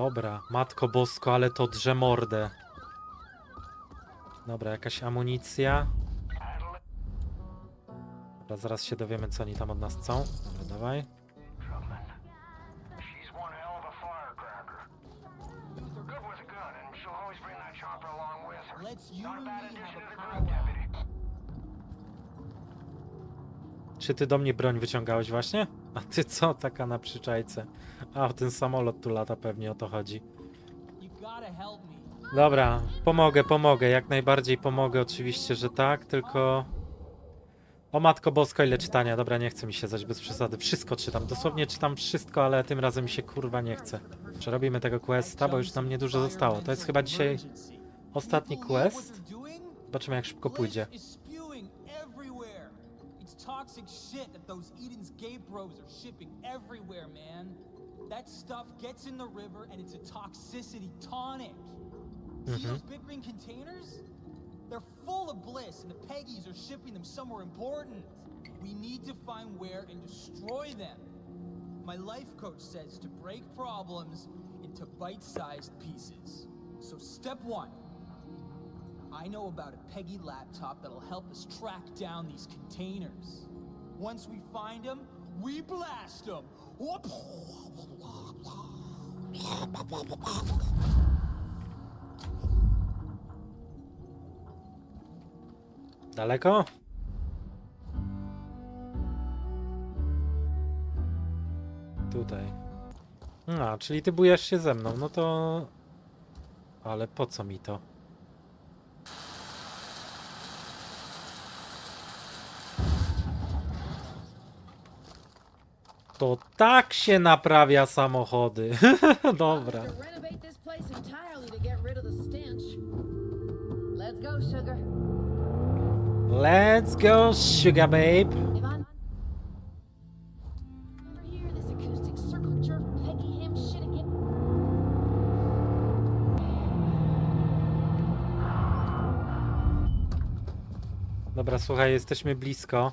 Dobra, matko bosko, ale to drze mordę. Dobra, jakaś amunicja. Dobra, zaraz się dowiemy, co oni tam od nas chcą. Dobra, dawaj. One hell of a firecracker. Good with a gun, and she'll always bring that chopper along with her. Let's you Not a and bad me addition have to a the group, powwow. deputy. Czy ty do mnie broń wyciągałeś właśnie? A ty co, taka na przyczajce? A, ten samolot tu lata, pewnie o to chodzi. Dobra, pomogę, pomogę, jak najbardziej pomogę, oczywiście, że tak, tylko... O matko bosko, ile czytania, dobra, nie chce mi się zaś bez przesady, wszystko czytam, dosłownie czytam wszystko, ale tym razem mi się kurwa nie chce. Przerobimy tego questa, bo już nam niedużo zostało, to jest chyba dzisiaj ostatni quest. Zobaczymy jak szybko pójdzie. Toxic shit that those Eden's Gate bros are shipping everywhere, man. That stuff gets in the river and it's a toxicity tonic. See mm-hmm. those big green containers? They're full of bliss and the Peggies are shipping them somewhere important. We need to find where and destroy them. My life coach says to break problems into bite-sized pieces. So step one, I know about a Peggy laptop that'll help us track down these containers. Once we find we blast. Daleko? Tutaj. A, czyli ty bujesz się ze mną, no to... Ale po co mi to? To tak się naprawia samochody. Dobra. Let's go, sugar. Babe. Dobra, słuchaj, jesteśmy blisko.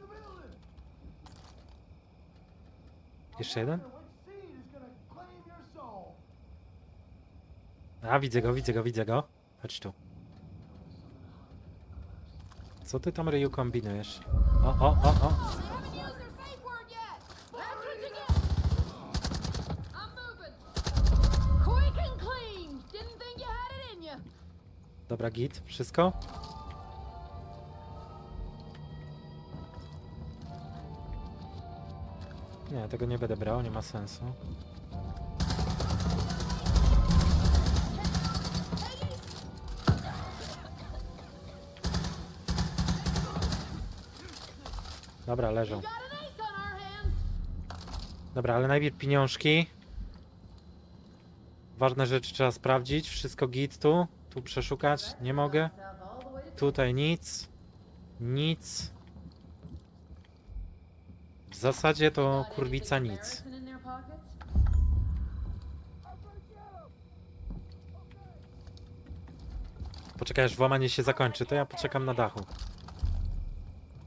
the building. Jeszcze jeden? A, widzę go, widzę go, widzę go. Chodź tu. Co ty tam, Ryu, kombinujesz? O, o, o, o. Dobra, git. Wszystko? Nie, tego nie będę brał, nie ma sensu. Dobra, leżą. Dobra, ale najpierw pieniążki. Ważne rzeczy trzeba sprawdzić. Wszystko git tu. Tu przeszukać? Nie mogę. Tutaj nic. Nic. W zasadzie to kurwica nic. Poczekaj aż włamanie się zakończy, to ja poczekam na dachu.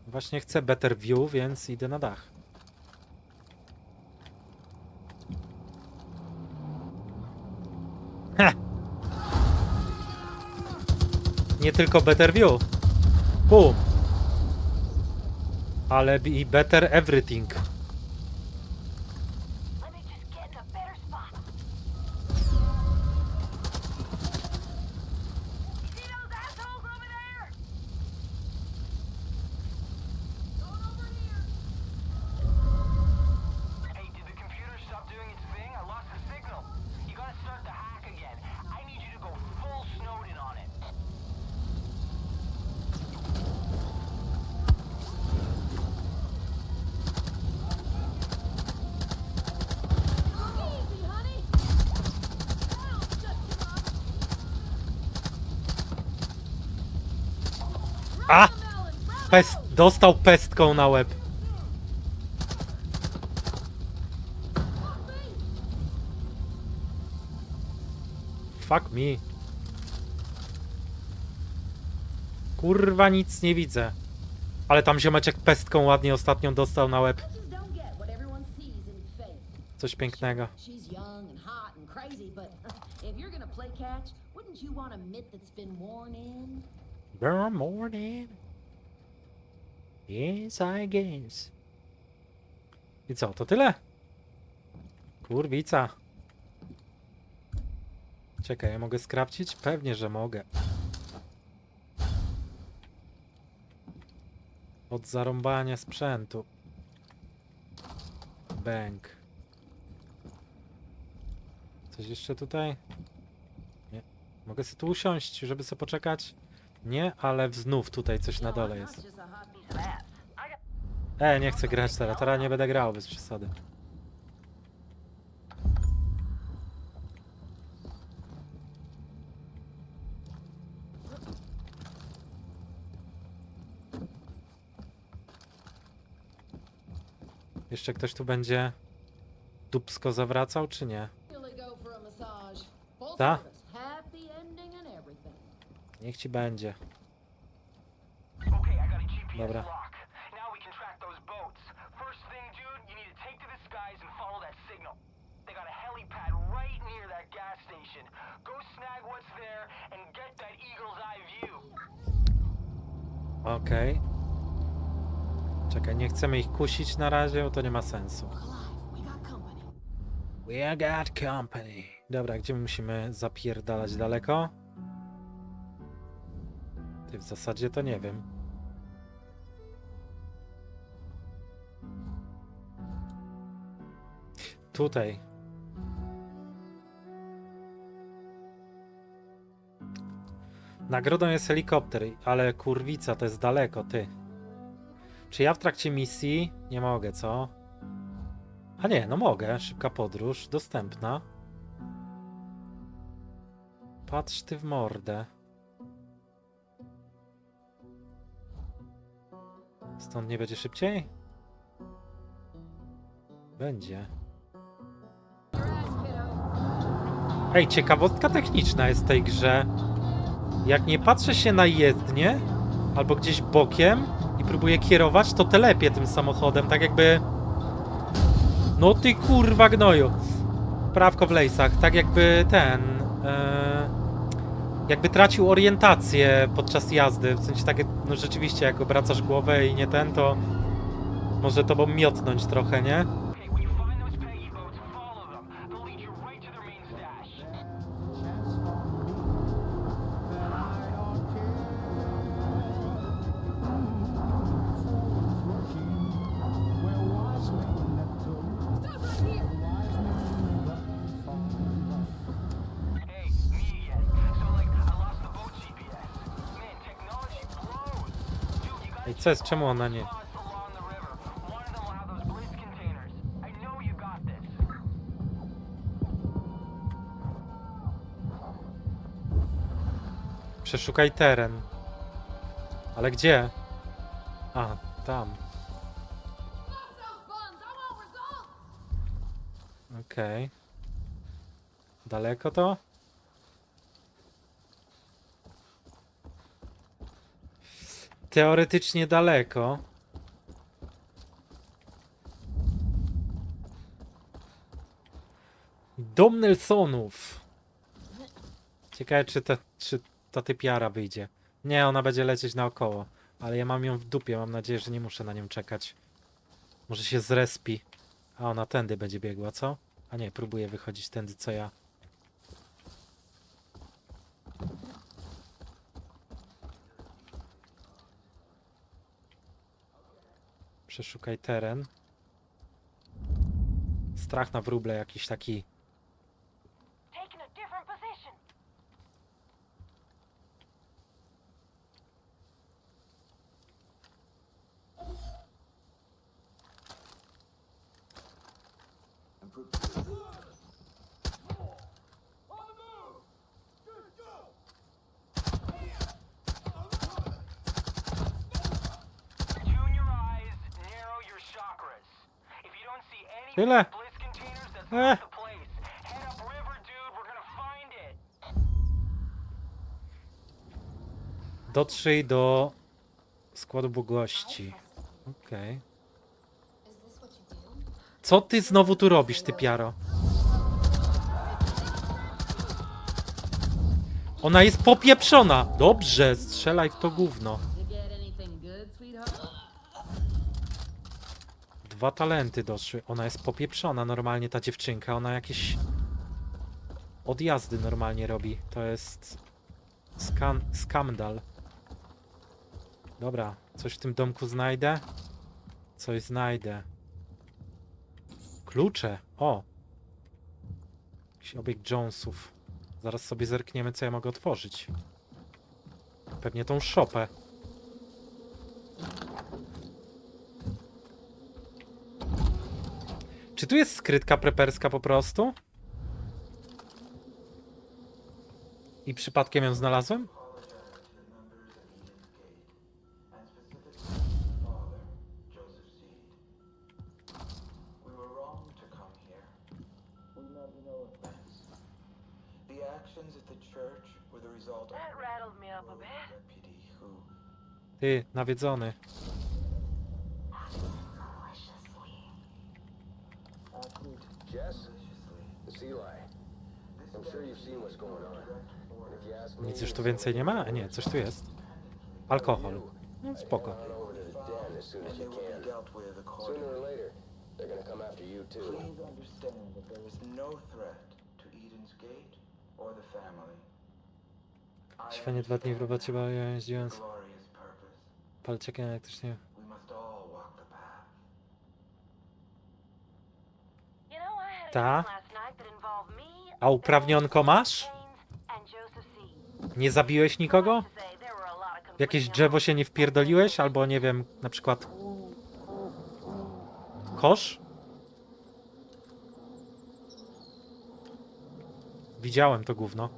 Właśnie chcę better view, więc idę na dach. Nie tylko better view. Pu. Ale i better everything. Let me just get in a better spot. You see those assholes over there? Going over here. Hey, did the computer stop doing its thing? I lost the signal. You gotta start the hack again. I need you to go full Snowden on it. Easy, honey. That'll shut you up. A! Grab the melon, grab Pest, dostał pestką na łeb. Fuck me. Kurwa, nic nie widzę. Ale tam ziomeczek pestką ładnie ostatnią dostał na łeb. Coś pięknego. In? Good morning. Yes, I guess. I co, to tyle? Kurwica. Czekaj, ja mogę skrawcić? Pewnie, że mogę. Od zarąbania sprzętu. Bęk. Coś jeszcze tutaj? Nie. Mogę sobie tu usiąść, żeby sobie poczekać? Nie, ale znów tutaj coś na dole jest. E, nie chcę grać teraz, teraz nie będę grał bez przesady. Jeszcze ktoś tu będzie dupsko zawracał, czy nie? Ta? Niech ci będzie. Dobra. Station. Go snag what's there and get that eagle's eye view. Okej. Czekaj, nie chcemy ich kusić na razie, bo to nie ma sensu. Look alive, we got company. We got company. Dobra, gdzie my musimy zapierdalać daleko? Ty w zasadzie to nie wiem. Tutaj. Nagrodą jest helikopter, ale kurwica to jest daleko, ty. Czy ja w trakcie misji nie mogę, co? A nie, no mogę. Szybka podróż, dostępna. Patrz ty w mordę. Stąd nie będzie szybciej? Będzie. Ej, ciekawostka techniczna jest w tej grze. Jak nie patrzę się na jezdnię, albo gdzieś bokiem i próbuję kierować, to telepię tym samochodem, tak jakby... No ty kurwa gnoju. Prawko w lejsach, tak jakby ten... E... Jakby tracił orientację podczas jazdy, w sensie takie, no rzeczywiście, jak obracasz głowę i nie ten, to może tobą miotnąć trochę, nie? Ej, co jest? Czemu ona nie... Przeszukaj teren. Ale gdzie? A, tam. Okej. Daleko to? Teoretycznie daleko. Dom Nelsonów. Ciekawe, czy ta, czy ta typiara wyjdzie. Nie, ona będzie lecieć naokoło. Ale ja mam ją w dupie, mam nadzieję, że nie muszę na nią czekać. Może się zrespi. A ona tędy będzie biegła, co? A nie, próbuję wychodzić tędy, co ja. Przeszukaj teren. Strach na wróble jakiś taki. Find it. Dotrzyj do składu gości. Okej. Co ty znowu tu robisz, ty piaro? Ona jest popieprzona! Dobrze, strzelaj w to gówno. You get anything good, sweetheart? Dwa talenty doszły. Ona jest popieprzona normalnie, ta dziewczynka. Ona jakieś odjazdy normalnie robi. To jest skan skandal. Dobra, coś w tym domku znajdę? Coś znajdę. Klucze. O! Jakiś obiekt Jonesów. Zaraz sobie zerkniemy, co ja mogę otworzyć. Pewnie tą szopę. Tu jest skrytka preperska po prostu? I przypadkiem ją znalazłem? We were Nic już tu więcej nie ma? A nie, coś tu jest. Alkohol. No spoko. Please understand that there is no threat to Eden's Gate or the family. I Śwanie dwa dni w robocie, know, I had a Ta. A uprawnionko masz? Nie zabiłeś nikogo? W jakieś drzewo się nie wpierdoliłeś? Albo nie wiem, na przykład... Kosz? Widziałem to gówno.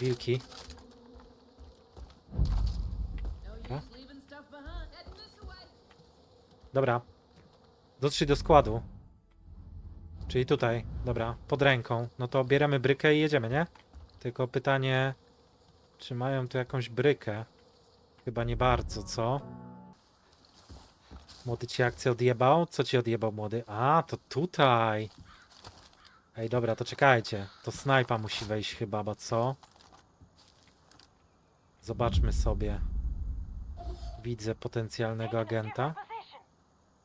Wilki. Dobra. Dotrzyj do składu. Czyli tutaj, dobra, pod ręką. No to bierzemy brykę i jedziemy, nie? Tylko pytanie, czy mają tu jakąś brykę? Chyba nie bardzo, co? Młody ci akcję odjebał? Co ci odjebał młody? A, to tutaj. Ej, dobra, to czekajcie. To snajpa musi wejść chyba, bo co? Zobaczmy sobie. Widzę potencjalnego agenta. Position.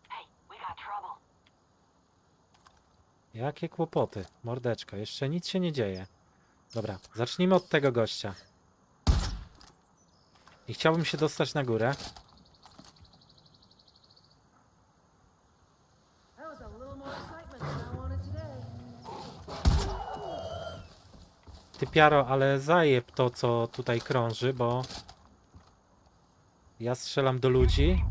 Hey, we got trouble. Jakie kłopoty, mordeczko, jeszcze nic się nie dzieje. Dobra, zacznijmy od tego gościa. I chciałbym się dostać na górę. Ty piaro, ale zajeb to, co tutaj krąży, bo... Ja strzelam do ludzi.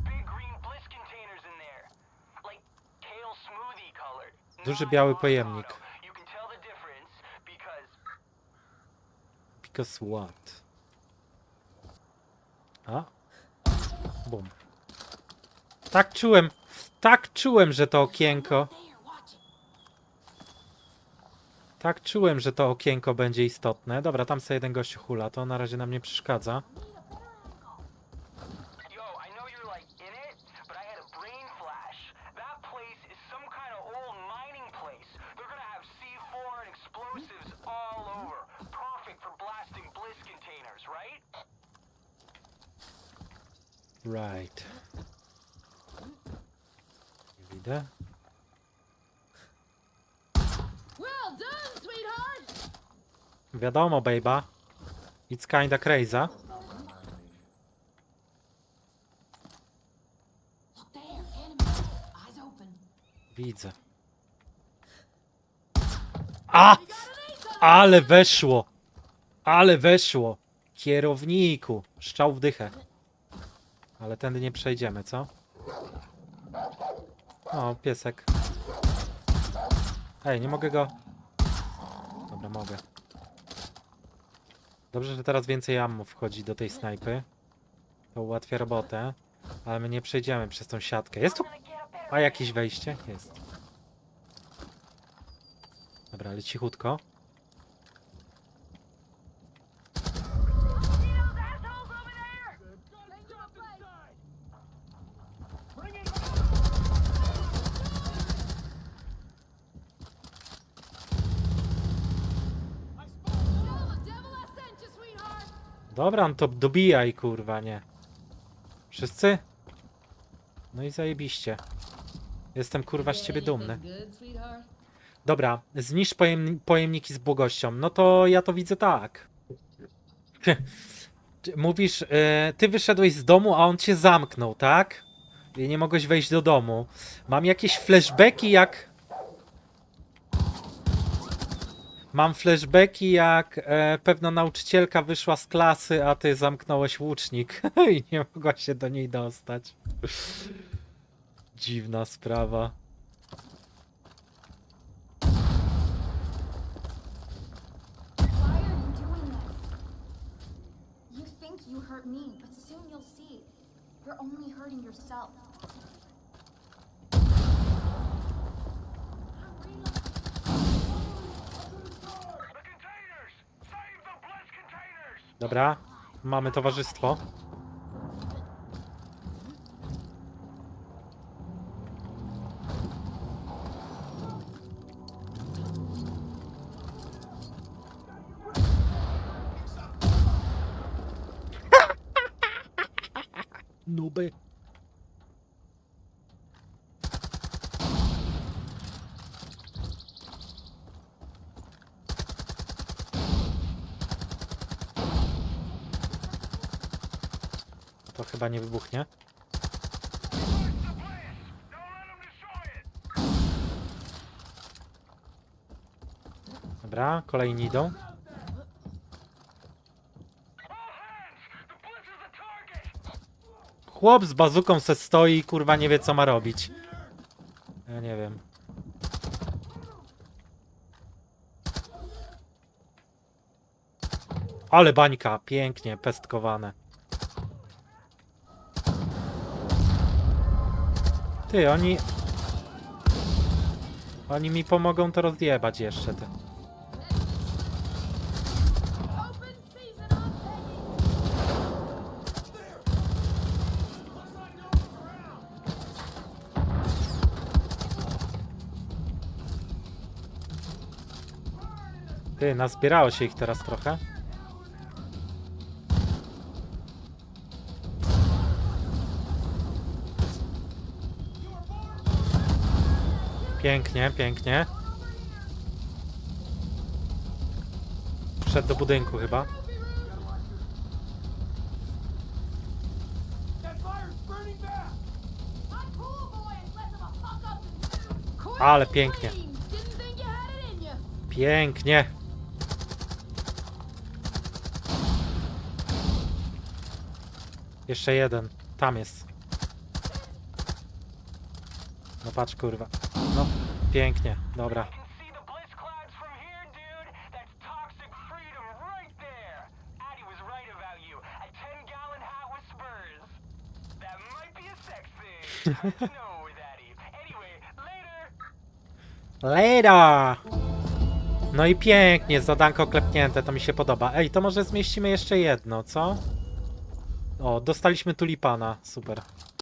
Duży biały pojemnik. Because what? A? Bum. Tak czułem, tak czułem, że to okienko. Tak czułem, że to okienko będzie istotne. Dobra, tam sobie jeden gościu hula, to na razie nam nie przeszkadza. Right. Nie widzę. Well done, sweetheart! Wiadomo, bejba. It's kinda crazy. Widzę. A! Ale weszło! Ale weszło! Kierowniku! Szczał w dychę. Ale tędy nie przejdziemy, co? O, piesek. Ej, nie mogę go... Dobra, mogę. Dobrze, że teraz więcej ammo wchodzi do tej snajpy. To ułatwia robotę. Ale my nie przejdziemy przez tą siatkę. Jest tu... A jakieś wejście? Jest. Dobra, ale cichutko. Tell the devil I sent you, sweetheart! Dobra, no to dobijaj, kurwa, nie. Wszyscy? No i zajebiście. Jestem kurwa z ciebie dumny. Dobra, zniszcz pojem, pojemniki z błogością. No to ja to widzę tak. Mówisz, e, ty wyszedłeś z domu, a on cię zamknął, tak? I nie mogłeś wejść do domu. Mam jakieś flashbacki jak... Mam flashbacki jak e, pewna nauczycielka wyszła z klasy, a ty zamknąłeś łucznik i nie mogła się do niej dostać. Dziwna sprawa. Why are you doing this? You think you hurt me, but soon you'll see. You're only hurting yourself. Dobra, mamy towarzystwo. Nie wybuchnie. Dobra, kolejni idą. Chłop z bazuką se stoi i kurwa nie wie co ma robić. Ja nie wiem. Ale bańka, pięknie, pestkowane. Ty, oni... Oni mi pomogą to rozjebać jeszcze, ty. Ty, nazbierało się ich teraz trochę. Pięknie, pięknie. Wszedł do budynku chyba. Ale pięknie. Pięknie. Jeszcze jeden. Tam jest. No patrz kurwa. No, pięknie. Dobra. can see the bliss clouds from here, dude. That's toxic freedom right there. Addie was right about you. A 10 gallon hat with spurs. That might be a sex thing. Hard to know with Addie. Anyway, later. Later! No i pięknie, zadanko klepnięte, to mi się podoba. Ej, to może zmieścimy jeszcze jedno, co? O, dostaliśmy tulipana, super.